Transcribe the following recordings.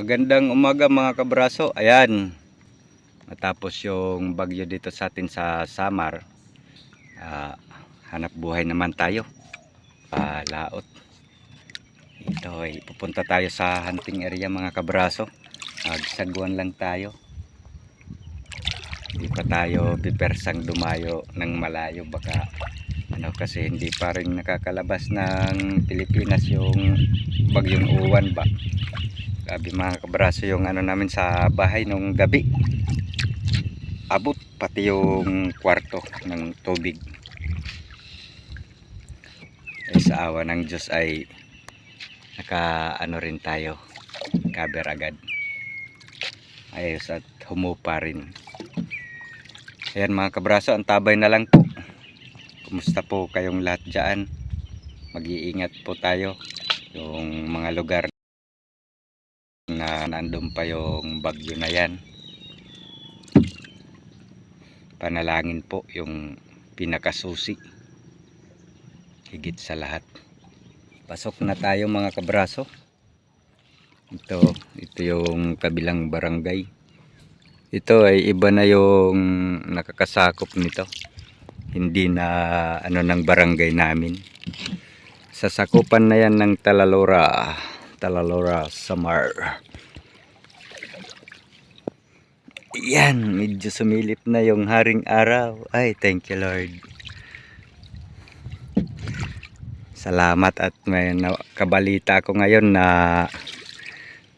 Magandang umaga mga kabraso. Ayan. Matapos yung bagyo dito sa atin sa Samar. ah, hanap buhay naman tayo. Palaot. Ito ay pupunta tayo sa hunting area mga kabraso. Magsagwan lang tayo. Hindi pa tayo pipersang dumayo ng malayo baka ano kasi hindi pa rin nakakalabas ng Pilipinas yung bagyong uwan ba. Grabe mga kabraso yung ano namin sa bahay nung gabi. Abot pati yung kwarto ng tubig. Eh, sa awa ng Diyos ay naka ano rin tayo cover agad. Ayos at humupa rin. Ayan mga kabraso, ang tabay na lang po. Kumusta po kayong lahat dyan? Mag-iingat po tayo. Yung mga lugar na nandun pa yung bagyo na yan. Panalangin po yung pinakasusi. Higit sa lahat. Pasok na tayo mga kabraso. Ito ito yung kabilang barangay. Ito ay iba na yung nakakasakop nito. Hindi na ano ng barangay namin. Sasakupan na yan ng Talalora Talalora Samar. Yan medyo sumilip na yung haring araw. Ay thank you Lord. Salamat at may kabalita ko ngayon na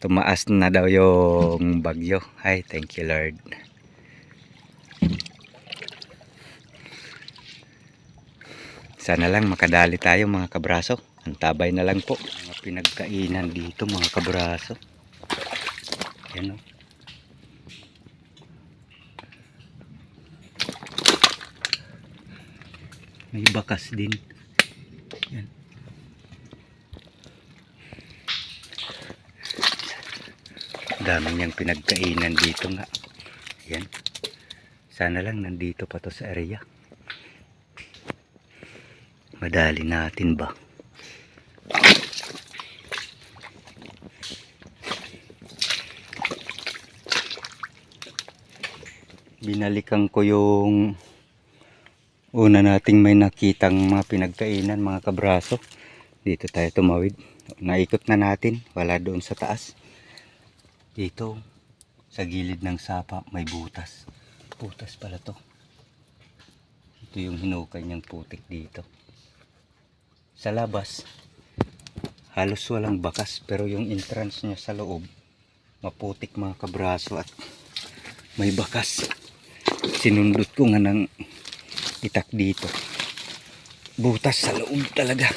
tumaas na daw yung bagyo. Ay thank you Lord. Sana lang makadali tayo mga kabraso ang tabay na lang po. Mga pinagkainan dito mga kabraso. Yan o may bakas din. Yan. Dami niyang pinagkainan dito nga. Yan. Sana lang nandito pa to sa area. Madali natin ba binalikan ko yung una nating may nakitang mga pinagkainan mga kabraso. Dito tayo tumawid. Naikot na natin wala doon sa taas. Dito sa gilid ng sapa may butas. Butas pala to. Ito yung hinukay niyang putik dito. Sa labas halos walang bakas pero yung entrance niya sa loob maputik mga kabraso at may bakas. Sinundot ko nga ng itak dito. Butas sa loob talaga.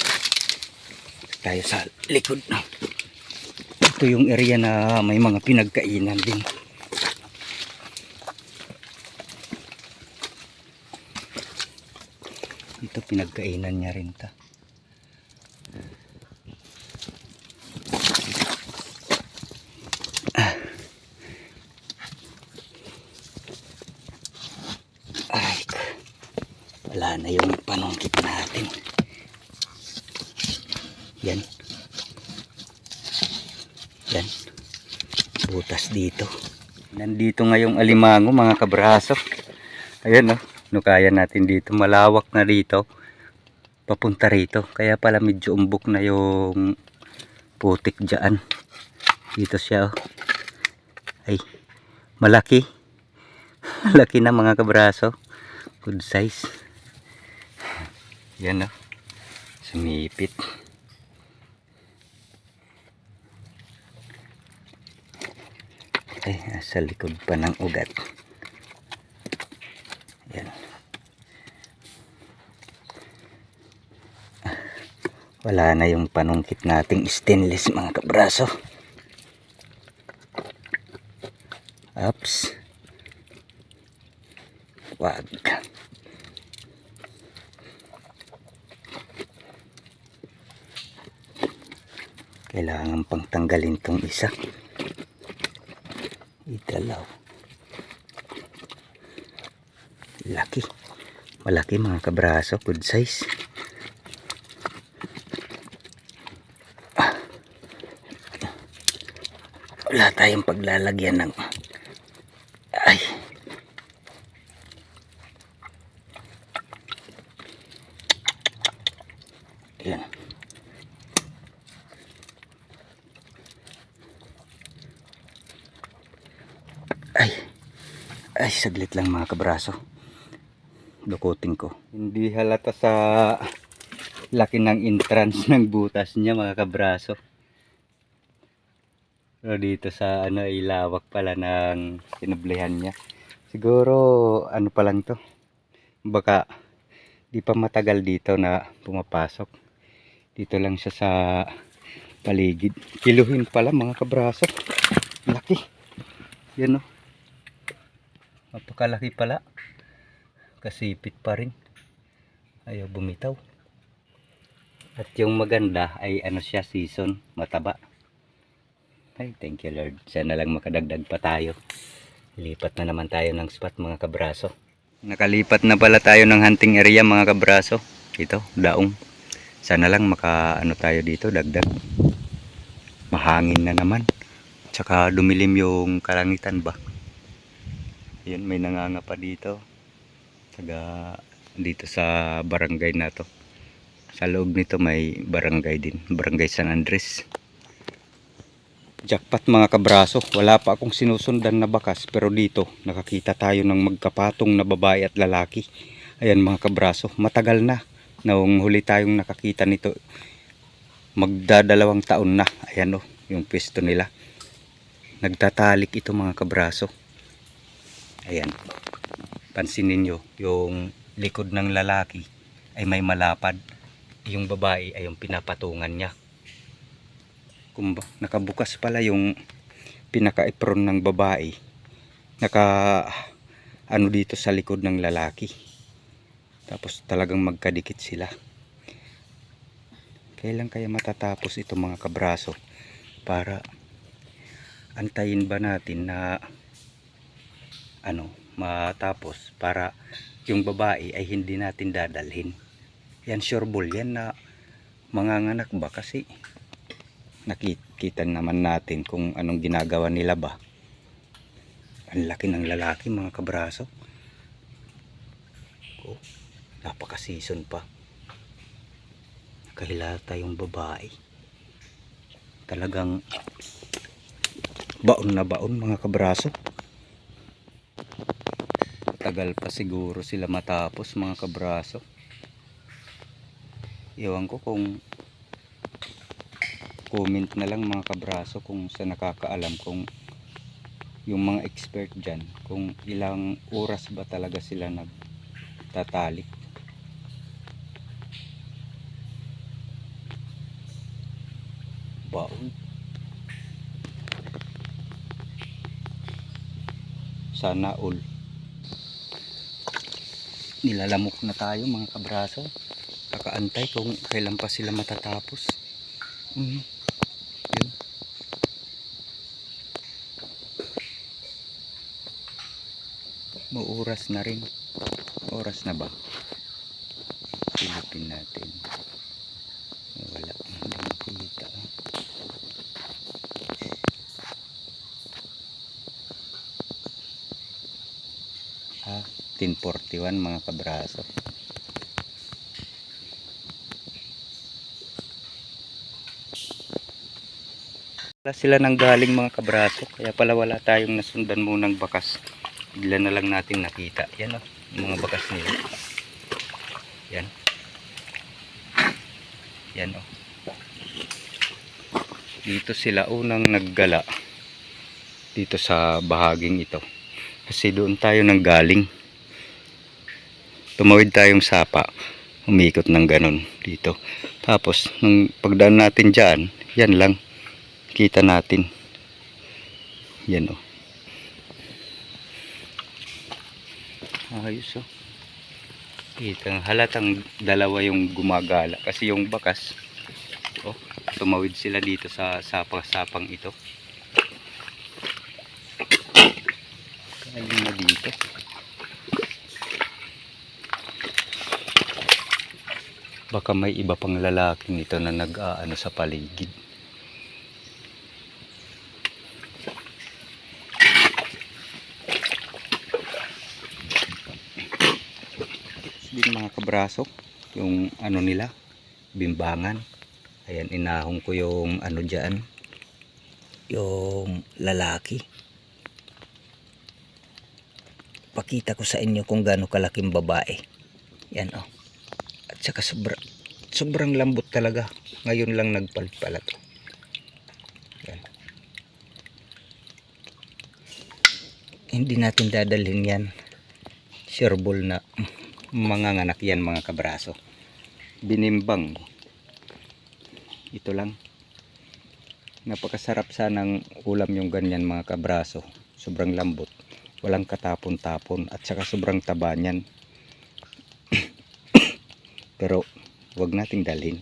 Tayo sa likod na. Ito yung area na may mga pinagkainan din. Ito pinagkainan niya rin ta ay wala na yung panungkit natin. Yan. Yan. Butas dito. Nandito ngayong alimango mga kabraso. Ayan oh. Nukayan natin dito? Malawak na dito papunta rito. Kaya pala medyo umbok na yung putik dyan dito siya oh. Ay malaki. Malaki na mga kabraso. Good size. Yan oh. Sumipit. Ay nasa likod pa ng ugat. Yan. Ah, wala na yung panungkit nating stainless mga kabraso ups wag. Kailangan pang tanggalin tong isa. Idalaw laki. Malaki mga kabraso good size. Wala tayong paglalagyan ng... Ay. Yan. Ay. Ay, saglit lang mga kabraso. Dukutin ko. Hindi halata sa laki ng entrance ng butas niya mga kabraso. Pero dito sa ano ilawak pala ng pinablehan niya. Siguro ano pa lang to. Baka di pa matagal dito na pumapasok. Dito lang siya sa paligid. Kiluhin pala mga kabraso. Laki. Yan o. Napakalaki pala. Kasipit pa rin. Ayaw bumitaw. At yung maganda ay ano siya season, mataba. Ay, thank you Lord. Sana lang makadagdag pa tayo. Lipat na naman tayo ng spot mga kabraso. Nakalipat na pala tayo ng hunting area mga kabraso. Ito, daong. Sana lang maka ano tayo dito, dagdag. Mahangin na naman. Tsaka dumilim yung kalangitan ba. Yun, may nanganga pa dito. Taga dito sa barangay na to. Sa loob nito may barangay din. Barangay San Andres. Jackpot mga kabraso. Wala pa akong sinusundan na bakas. Pero dito nakakita tayo ng magkapatong na babae at lalaki. Ayan mga kabraso. Matagal na. Nung huli tayong nakakita nito. Magdadalawang taon na. Ayan o. Yung pwesto nila. Nagtatalik ito mga kabraso. Ayan. Pansinin nyo. Yung likod ng lalaki ay may malapad. Yung babae ay yung pinapatungan niya kumba, nakabukas pala yung pinaka-apron ng babae. Naka ano dito sa likod ng lalaki. Tapos talagang magkadikit sila. Kailan kaya matatapos ito mga kabraso para antayin ba natin na ano matapos para yung babae ay hindi natin dadalhin. Yan sure ball yan na manganganak ba? Kasi nakikita naman natin kung anong ginagawa nila ba. Ang laki ng lalaki mga kabraso. Oh, napaka season pa. Nakahilata yung babae. Talagang baon na baon mga kabraso tagal pa siguro sila matapos mga kabraso. Iwan ko kung comment na lang mga kabraso kung sa nakakaalam kung yung mga expert dyan kung ilang oras ba talaga sila nagtatalik baon. Sana all nilalamok na tayo mga kabraso kakaantay kung kailan pa sila matatapos Mhm. Yun. Mauras na rin. Oras na ba? Silipin natin. 1941 mga kabraso. Wala sila nang galing mga kabraso. Kaya pala wala tayong nasundan munang bakas. Bigla na lang natin nakita. Yan oh, o mga bakas nila. Yan. Yan o dito sila unang naggala. Dito sa bahaging ito. Kasi doon tayo nang galing tumawid tayong sapa. Umikot ng ganun dito. Tapos nung pagdaan natin dyan yan lang. Kita natin. Yan o ayos o kita halatang dalawa yung gumagala. Kasi yung bakas oh, tumawid sila dito sa sapang-sapang ito. Kaling na dito baka may iba pang lalaki nito na nag-aano sa paligid. Din mga kabraso yung ano nila bimbangan. Ayan inahong ko yung ano dyan yung lalaki. Pakita ko sa inyo kung gaano kalaking babae. Yan oh. At saka sobra, sobrang lambot talaga. Ngayon lang nagpalpala. Yan. Hindi natin dadalhin yan. Sureball na mga nganak yan mga kabraso. Binimbang. Ito lang. Napakasarap sanang ulam yung ganyan mga kabraso. Sobrang lambot. Walang katapon-tapon at saka sobrang taba niyan. Pero wag nating dalhin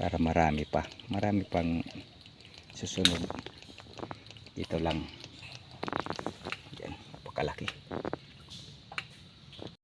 para marami pa. Marami pang susunod. Ito lang. Yan, napakalaki.